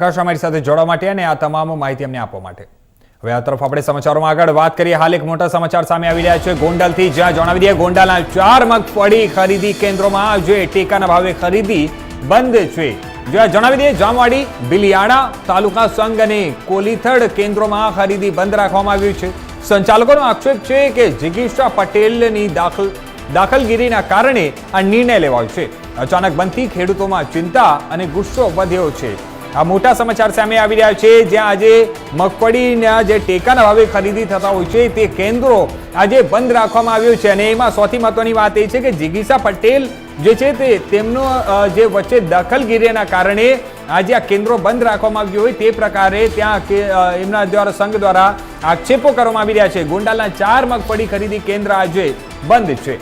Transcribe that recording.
પ્રકાશ અમારી સાથે જોડવા માટે અને આ તમામ માહિતી અમને આપવા માટે. હવે આ તરફ આપણે સમાચારોમાં આગળ વાત કરીએ. હાલ એક મોટા સમાચાર સામે આવી રહ્યા છે ગોંડલથી. જ્યાં જણાવી દઈએ, ગોંડલના ચાર મગફળી ખરીદી કેન્દ્રોમાં જે ટેકાના ભાવે ખરીદી બંધ છે. જ્યાં જણાવી દઈએ, જામવાડી, બિલિયાણા તાલુકા સંઘ અને કોલીથડ કેન્દ્રોમાં ખરીદી બંધ રાખવામાં આવ્યું છે. સંચાલકોનો આક્ષેપ છે કે જિગીશા પટેલની દાખલ, દાખલગીરીના કારણે આ નિર્ણય લેવાયો છે. અચાનક બનતી ખેડૂતોમાં ચિંતા અને ગુસ્સો વધ્યો છે. આ મોટા સમાચાર સામે આવી રહ્યા છે. જ્યાં આજે મગફળીના જે ટેકાના ભાવે ખરીદી થતા હોય છે, તે કેન્દ્રો આજે બંધ રાખવામાં આવ્યું છે. અને એમાં સૌથી મહત્વની વાત એ છે કે જિગીસા પટેલ જે છે તે તેમનો જે વચ્ચે દખલગીરીના કારણે આજે આ કેન્દ્રો બંધ રાખવામાં આવ્યું હોય, તે પ્રકારે ત્યાં એમના દ્વારા, સંઘ દ્વારા આક્ષેપો કરવામાં આવી રહ્યા છે. ગોંડાલના ચાર મગફળી ખરીદી કેન્દ્ર આજે બંધ છે.